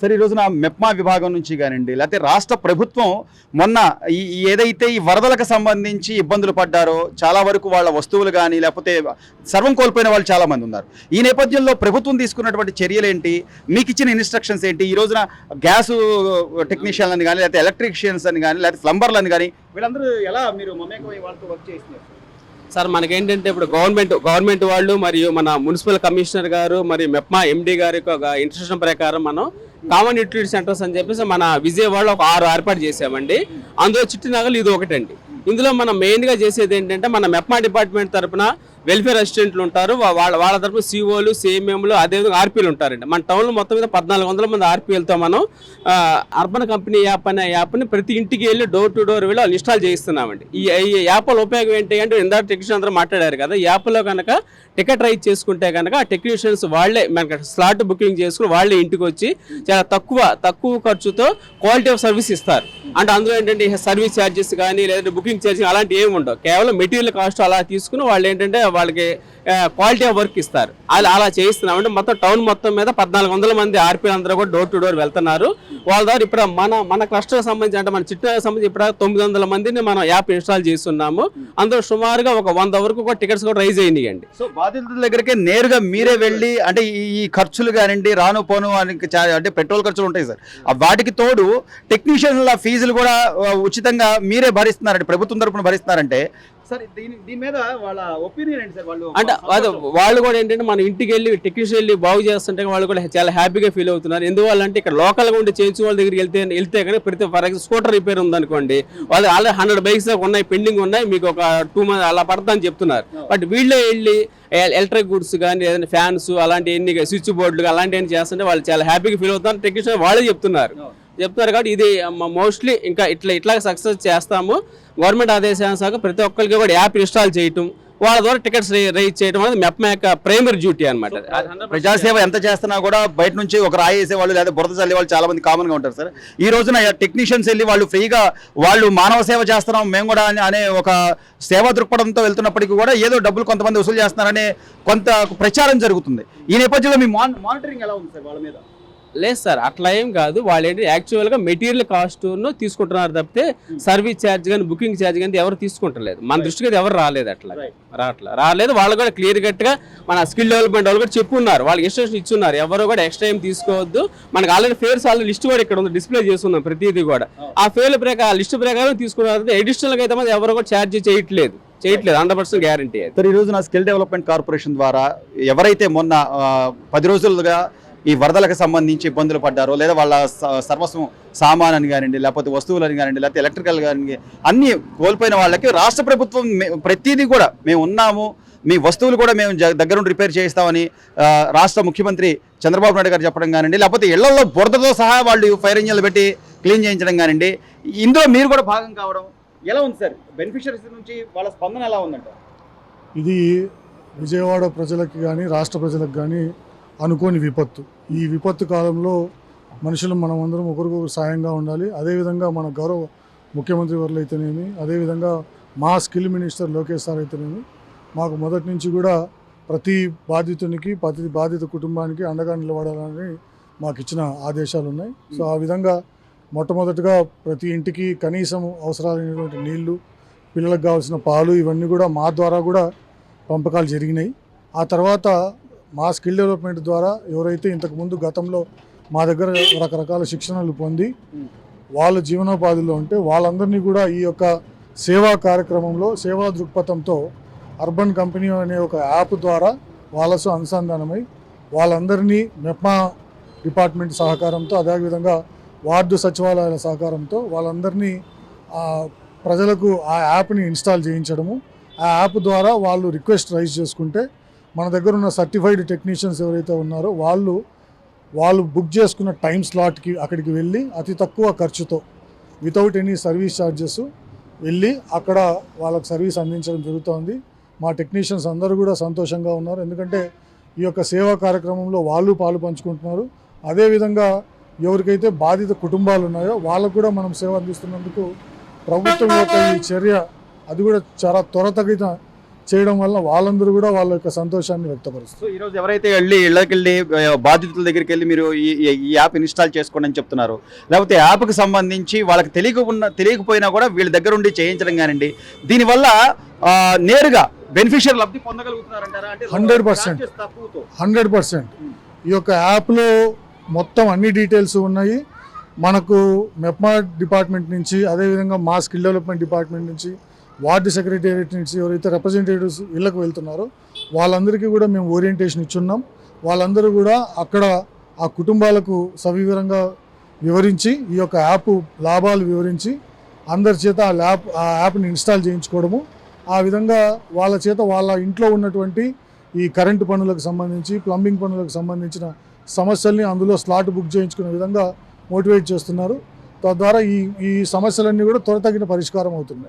సరే ఈ రోజున మెప్మా విభాగం నుంచి కానివ్వండి లేకపోతే రాష్ట్ర ప్రభుత్వం మొన్న ఈ ఏదైతే ఈ వరదలకు సంబంధించి ఇబ్బందులు పడ్డారో చాలా వరకు వాళ్ళ వస్తువులు కానీ లేకపోతే సర్వం కోల్పోయిన వాళ్ళు చాలామంది ఉన్నారు. ఈ నేపథ్యంలో ప్రభుత్వం తీసుకున్నటువంటి చర్యలు ఏంటి? మీకు ఇచ్చిన ఇన్స్ట్రక్షన్స్ ఏంటి? ఈ రోజున గ్యాస్ టెక్నీషియన్లను కానీ లేకపోతే ఎలక్ట్రీషియన్స్ అని కానీ లేకపోతే ప్లంబర్లను కానీ వీళ్ళందరూ ఎలా మీరు మమేకమై వాళ్ళతో వర్క్ చేస్తున్నారు? సార్ మనకేంటంటే ఇప్పుడు గవర్నమెంట్ గవర్నమెంట్ వాళ్ళు మరియు మన మున్సిపల్ కమిషనర్ గారు మరియు మెప్మా ఎండి గారి యొక్క ఇన్స్ట్రక్షన్ ప్రకారం మనం కామన్ యూటిలిటీ సెంటర్స్ అని చెప్పేసి మన విజయవాడలో ఒక ఆరు ఏర్పాటు చేసామండి అందులో చిట్టినగలు ఇది ఒకటండి. ఇందులో మనం మెయిన్గా చేసేది ఏంటంటే మన మెప్మా డిపార్ట్మెంట్ తరఫున వెల్ఫేర్ అసిస్టెంట్లు ఉంటారు. వాళ్ళ వాళ్ళ తరఫున సిఓలు సిఎంఎంలు అదేవిధంగా ఆర్పీలు ఉంటారండి. మన టౌన్లో మొత్తం మీద పద్నాలుగు వందల మంది ఆర్పీలతో మనం అర్బన్ కంపెనీ యాప్ అనే యాప్ని ప్రతి ఇంటికి వెళ్ళి డోర్ టు డోర్ వెళ్ళి వాళ్ళు ఇన్స్టాల్ చేయిస్తున్నామండి. ఈ యాప్ల ఉపయోగం ఏంటి అంటే ఇందాక టెక్నీషియన్ అందరూ మాట్లాడారు కదా యాప్లో కనుక టికెట్ రైజ్ చేసుకుంటే కనుక ఆ టెక్నీషియన్స్ వాళ్ళే మనకి స్లాట్ బుకింగ్ చేసుకుని వాళ్ళే ఇంటికి వచ్చి చాలా తక్కువ తక్కువ ఖర్చుతో క్వాలిటీ ఆఫ్ సర్వీస్ ఇస్తారు. అంటే అందులో ఏంటంటే సర్వీస్ ఛార్జెస్ కానీ లేదంటే బుకింగ్ ఛార్జెస్ అలాంటివి ఏమి ఉండవు. కేవలం మెటీరియల్ కాస్ట్ అలా తీసుకుని వాళ్ళు ఏంటంటే వాళ్ళకి క్వాలిటీ ఆఫ్ వర్క్ ఇస్తారు. అలా అలా చేయిస్తున్నామంటే మొత్తం టౌన్ మొత్తం మీద పద్నాలుగు వందల మంది ఆర్పీలు అందరూ కూడా డోర్ టు డోర్ వెళ్తున్నారు. వాళ్ళ ద్వారా ఇప్పుడు మన మన క్లస్టర్ సంబంధించి అంటే మన చిట్టాకి సంబంధించి ఇప్పుడు తొమ్మిది వందల మందిని మనం యాప్ ఇన్స్టాల్ చేస్తున్నాము. అందులో సుమారుగా ఒక వంద వరకు కూడా టికెట్స్ కూడా రైజ్ అయినాయండి. సో బాధితుల దగ్గరికి నేరుగా మీరే వెళ్ళి అంటే ఈ ఖర్చులు కానివ్వండి రాను పోను అని అంటే పెట్రోల్ ఖర్చులు ఉంటాయి సార్. వాటికి తోడు టెక్నీషియన్ల ఫీజులు కూడా ఉచితంగా మీరే భరిస్తున్నారంటే ప్రభుత్వం తరపున భరిస్తున్నారంటే సార్ దీని దీని మీద వాళ్ళ ఒపీనియన్ ఏంటి సార్? వాళ్ళు అంటే అదే వాళ్ళు కూడా ఏంటంటే మన ఇంటికి వెళ్ళి టెక్నీషియన్ వెళ్ళి బాగు చేస్తుంటే వాళ్ళు కూడా చాలా హ్యాపీగా ఫీల్ అవుతున్నారు. ఎందువల్ల అంటే ఇక్కడ లోకల్గా ఉండి చేయించు వాళ్ళ దగ్గరికి వెళ్తే వెళ్తే కానీ ప్రతి ఫర్ ఎగ్జాంపుల్ స్కూటర్ రిపేర్ ఉందనుకోండి వాళ్ళు ఆల్రెడీ హండ్రెడ్ బైక్స్ ఉన్నాయి పెండింగ్ ఉన్నాయి మీకు ఒక టూ మంత్ అలా పడుతుందని చెప్తున్నారు. బట్ వీళ్ళే వెళ్ళి ఎలక్ట్రిక్ గుడ్స్ కానీ ఏదైనా ఫ్యాన్స్ అలాంటి ఎన్ని స్విచ్ బోర్డులు అలాంటివన్నీ చేస్తుంటే వాళ్ళు చాలా హ్యాపీగా ఫీల్ అవుతున్నారు. టెక్నీషియన్ వాళ్ళే చెప్తున్నారు. చెప్తున్నారు కాబట్టి ఇది మోస్ట్లీ ఇంకా ఇట్లా ఇట్లా సక్సెస్ చేస్తాము. గవర్నమెంట్ ఆదేశానుసారం ప్రతి ఒక్కరికి కూడా యాప్ ఇన్స్టాల్ చేయటం వాళ్ళ ద్వారా టికెట్స్ రైజ్ చేయడం అనేది మెప్మా యొక్క ప్రైమరీ డ్యూటీ అనమాట ప్రజాసేవ ఎంత చేస్తున్నా కూడా బయట నుంచి ఒక రాయి వేసే వాళ్ళు లేదా బురద చల్లే వాళ్ళు చాలా మంది కామన్గా ఉంటారు సార్ ఈ రోజున టెక్నీషియన్స్ వెళ్ళి వాళ్ళు ఫ్రీగా వాళ్ళు మానవ సేవ చేస్తున్నాం మేము కూడా అని- అనే ఒక సేవా దృక్పథంతో వెళ్తున్నప్పటికీ కూడా ఏదో డబ్బులు కొంతమంది వసూలు చేస్తున్నారనే కొంత ప్రచారం జరుగుతుంది. ఈ నేపథ్యంలో మీ మానిటరింగ్ ఎలా ఉంది సార్ వాళ్ళ మీద? లేదు సార్ అట్లా ఏం కాదు. వాళ్ళు ఏంటి యాక్చువల్గా మెటీరియల్ కాస్ట్ను తీసుకుంటున్నారు తప్పితే సర్వీస్ ఛార్జ్ కానీ బుకింగ్ ఛార్జ్ కానీ ఎవరు తీసుకుంటలేదు. మన దృష్టికి అది ఎవరు రాలేదు అట్లా. రావట్లా. రాలేదు. వాళ్ళు కూడా క్లియర్ కట్గా మన స్కిల్ డెవలప్మెంట్ వాళ్ళు కూడా చెప్పున్నారు. వాళ్ళకి ఇన్స్ట్రక్షన్ ఇచ్చున్నారు. ఎవరు కూడా ఎక్స్ట్రా ఏం తీసుకోవద్దు. మనకి ఆల్రెడీ ఫేర్స్ ఆల్రెడీ లిస్ట్ కూడా ఇక్కడ ఉంది. డిస్ప్లే చేస్తున్నాం ప్రతిదీ కూడా. ఆ ఫేర్ ప్రకారం లిస్ట్ ప్రకారం తీసుకున్నారు అడిషనల్గా అయితే మాత్రం ఎవరు కూడా ఛార్జ్ చేయట్లేదు. చేయట్లేదు. హండ్రెడ్ పర్సెంట్ గ్యారంటీ సార్ ఈ రోజున స్కిల్ డెవలప్మెంట్ కార్పొరేషన్ ద్వారా ఎవరైతే మొన్న పది రోజులుగా ఈ వరదలకు సంబంధించి ఇబ్బందులు పడ్డారో లేదా వాళ్ళ స- సర్వస్వం సామాన్ అని కానివ్వండి లేకపోతే వస్తువులని కానివ్వండి లేకపోతే ఎలక్ట్రికల్ కానివ్వండి అన్ని కోల్పోయిన వాళ్ళకి రాష్ట్ర ప్రభుత్వం ప్రతిదీ కూడా మేము ఉన్నాము మీ వస్తువులు కూడా మేము జ- దగ్గరుండి రిపేర్ చేయిస్తామని రాష్ట్ర ముఖ్యమంత్రి చంద్రబాబు నాయుడు గారు చెప్పడం కానివ్వండి లేకపోతే ఇళ్ళలో బురదతో సహా వాళ్ళు ఫైర్ ఇంజన్లు పెట్టి క్లీన్ చేయించడం కానివ్వండి ఇందులో మీరు కూడా భాగం కావడం ఎలా ఉంది సార్? బెనిఫిషరీస్ నుంచి వాళ్ళ స్పందన ఎలా ఉందంట ఇది విజయవాడ ప్రజలకు కానీ రాష్ట్ర ప్రజలకు కానీ అనుకోని విపత్తు. ఈ విపత్తు కాలంలో మనుషులు మనం అందరం ఒకరికొకరు సాయంగా ఉండాలి. అదేవిధంగా మన గౌరవ ముఖ్యమంత్రి వర్లు అయితేనేమి అదేవిధంగా మా స్కిల్ మినిస్టర్ లోకేష్ సార్ అయితేనేమి మాకు మొదటి నుంచి కూడా ప్రతి బాధితునికి ప్రతి బాధిత కుటుంబానికి అండగా నిలబడాలని మాకు ఇచ్చిన ఆదేశాలు ఉన్నాయి సో ఆ విధంగా మొట్టమొదటిగా ప్రతి ఇంటికి కనీసం అవసరాలైనటువంటి నీళ్ళు పిల్లలకు కావాల్సిన పాలు ఇవన్నీ కూడా మా ద్వారా కూడా పంపకాలు జరిగినాయి. ఆ తర్వాత మా స్కిల్ డెవలప్మెంట్ ద్వారా ఎవరైతే ఇంతకుముందు గతంలో మా దగ్గర రకరకాల శిక్షణలు పొంది వాళ్ళ జీవనోపాధిలో ఉంటే వాళ్ళందరినీ కూడా ఈ యొక్క సేవా కార్యక్రమంలో సేవా దృక్పథంతో అర్బన్ కంపెనీ అనే ఒక యాప్ ద్వారా వాళ్ళతో అనుసంధానమై వాళ్ళందరినీ మెప్మా డిపార్ట్మెంట్ సహకారంతో అదేవిధంగా వార్డు సచివాలయాల సహకారంతో వాళ్ళందరినీ ప్రజలకు ఆ యాప్ని ఇన్స్టాల్ చేయించడము. ఆ యాప్ ద్వారా వాళ్ళు రిక్వెస్ట్ రైజ్ చేసుకుంటే మన దగ్గర ఉన్న సర్టిఫైడ్ టెక్నీషియన్స్ ఎవరైతే ఉన్నారో వాళ్ళు వాళ్ళు బుక్ చేసుకున్న టైం స్లాట్కి అక్కడికి వెళ్ళి అతి తక్కువ ఖర్చుతో వితౌట్ ఎనీ సర్వీస్ ఛార్జెస్ వెళ్ళి అక్కడ వాళ్ళకి సర్వీస్ అందించడం జరుగుతోంది. మా టెక్నీషియన్స్ అందరూ కూడా సంతోషంగా ఉన్నారు. ఎందుకంటే ఈ యొక్క సేవా కార్యక్రమంలో వాళ్ళు పాలు పంచుకుంటున్నారు. అదేవిధంగా ఎవరికైతే బాధిత కుటుంబాలు ఉన్నాయో వాళ్ళకు కూడా మనం సేవ అందిస్తున్నందుకు ప్రభుత్వం యొక్క ఈ చర్య అది కూడా చాలా త్వరతగిన చేయడం వల్ల వాళ్ళందరూ కూడా వాళ్ళ యొక్క సంతోషాన్ని వ్యక్తపరుస్తారు. సో ఈరోజు ఎవరైతే వెళ్ళి ఇళ్ళకి వెళ్ళి బాధితుల దగ్గరికి వెళ్ళి మీరు ఈ యాప్ ఇన్స్టాల్ చేసుకోండి అని చెప్తున్నారు. లేకపోతే యాప్కి సంబంధించి వాళ్ళకి తెలియక ఉన్న తెలియకపోయినా కూడా వీళ్ళ దగ్గర ఉండి చేయించడం కానివ్వండి. దీనివల్ల నేరుగా బెనిఫిషియర్ లబ్ధి పొందగలుగుతున్నారంటారా? అంటే 100%. charges తక్కువతో. Hundred percent. ఈ యొక్క యాప్లో మొత్తం అన్ని డీటెయిల్స్ ఉన్నాయి. మనకు మెప్మా డిపార్ట్మెంట్ నుంచి అదేవిధంగా మా స్కిల్ డెవలప్మెంట్ డిపార్ట్మెంట్ నుంచి వార్డు సెక్రటేరియట్ నుంచి ఎవరైతే రిప్రజెంటేటివ్స్ ఇళ్ళకు వెళ్తున్నారో వాళ్ళందరికీ కూడా మేము ఓరియంటేషన్ ఇచ్చున్నాం. వాళ్ళందరూ కూడా అక్కడ ఆ కుటుంబాలకు సవివరంగా వివరించి ఈ యొక్క యాప్ లాభాలు వివరించి అందరి చేత ఆ ల్యాప్ ఆ యాప్ని ఇన్స్టాల్ చేయించుకోవడము. ఆ విధంగా వాళ్ళ చేత వాళ్ళ ఇంట్లో ఉన్నటువంటి ఈ కరెంటు పనులకు సంబంధించి ప్లంబింగ్ పనులకు సంబంధించిన సమస్యల్ని అందులో స్లాట్ బుక్ చేయించుకునే విధంగా మోటివేట్ చేస్తున్నారు. తద్వారా ఈ ఈ సమస్యలన్నీ కూడా త్వరతగిన పరిష్కారం అవుతున్నాయి.